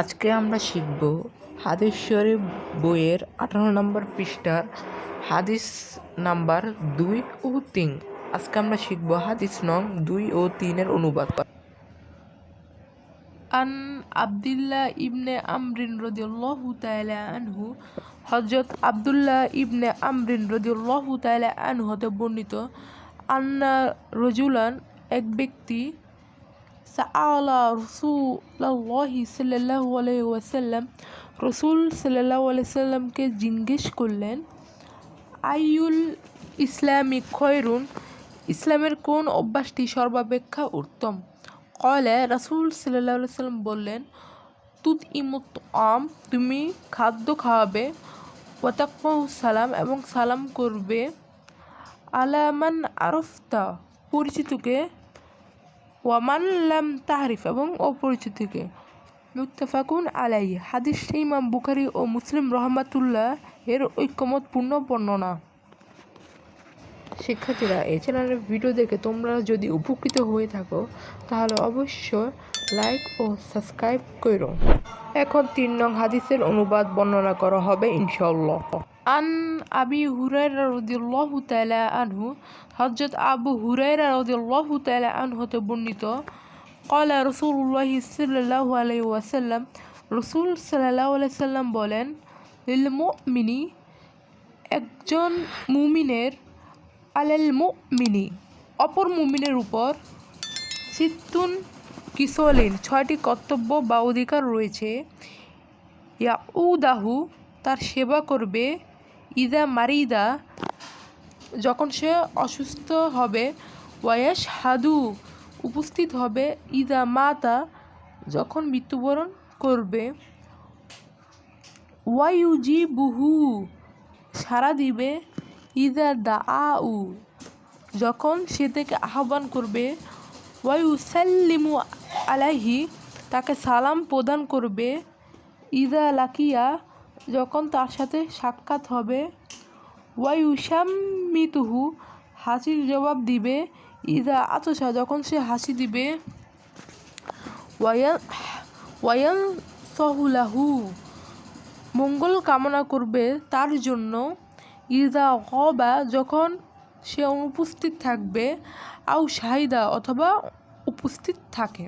আজকে আমরা শিখব হাদিস বইয়ের আঠারো নম্বর পৃষ্ঠার হাদিস নাম্বার দুই ও তিন। আজকে আমরা শিখব হাদিস নং দুই ও তিনের অনুবাদ। আন আবদুল্লাহ ইবনে আমরিন রদিউল্লাহু তাআলা আনহু, হযরত আব্দুল্লাহ ইবনে আমরিন রদিউল্লাহু তাআলা আনহু হতে বর্ণিত, আন্না রজুলান এক ব্যক্তি সাআলা রাসূলুল্লাহি সাল্লাল্লাহু আলাইহি ওয়াসাল্লাম রসুল আলাইহি সাল্লামকে জিজ্ঞেস করলেন আইউল ইসলামি খয়রুন? ইসলামের কোন অভ্যাসটি সর্বাপেক্ষা উত্তম? কলে রাসুল সাল্লাহ সাল্লাম বললেন তুত ইমুত আম তুমি খাদ্য খাওয়াবে ওয়াতাকমাহু সালাম এবং সালাম করবে আলামান আরফতা, পরিচিতকে ওয়ামান লাম তাহরিফ এবং অপরিচিতকে মুত্তাফাকুন আলাই হাদিসটি ইমাম বুখারি ও মুসলিম রহমাতুল্লাহ এর ঐক্যমতপূর্ণ বর্ণনা। শিক্ষার্থীরা, এই চ্যানেলের ভিডিও দেখে তোমরা যদি উপকৃত হয়ে থাকো, তাহলে অবশ্যই লাইক ও সাবস্ক্রাইব করো। এখন তিন নং হাদিসের অনুবাদ বর্ণনা করা হবে ইনশাল্লাহ আন আবি হুরাইরা রদিল্লাহু তালা আনহু হজরত আবু হুরাইরা রদিল্লাহু তালা আনহতে বর্ণিত কলা রসুল্লাহ সাল্লাহ আলাই ওয়াসাল্লাম রসুল সাল্লাহ আলাই সাল্লাম বলেন, লিল মিনি একজন মুমিনের, আলাল মিনি অপর মুমিনের উপর সিত্তুন কিসলিন, ছয়টি কর্তব্য বা অধিকার রয়েছে। ইয়া উদাহু তার সেবা করবে ইদা মারিদা, যখন সে অসুস্থ হবে ওয়াস হাদু উপস্থিত হবে ইদা মাতা, যখন মৃত্যুবরণ করবে ওয়াইউজি বুহু সারা দিবে ইদা দা আউ যখন সে থেকে আহ্বান করবে ওয়াইউসাল্লিমু আলাইহি, তাকে সালাম প্রদান করবে, ইদা লাকিয়া যখন তার সাথে সাক্ষাৎ হবে ওয়াইউসাম্মিতুহু হাসির জবাব দিবে, ইদা আতসা যখন সে হাসি দিবে ওয়ায়ান ওয়ায়ান সহুলাহু, মঙ্গল কামনা করবে তার জন্য, ইদা হবা যখন সে অনুপস্থিত থাকবে আউ শাহিদা, অথবা উপস্থিত থাকে।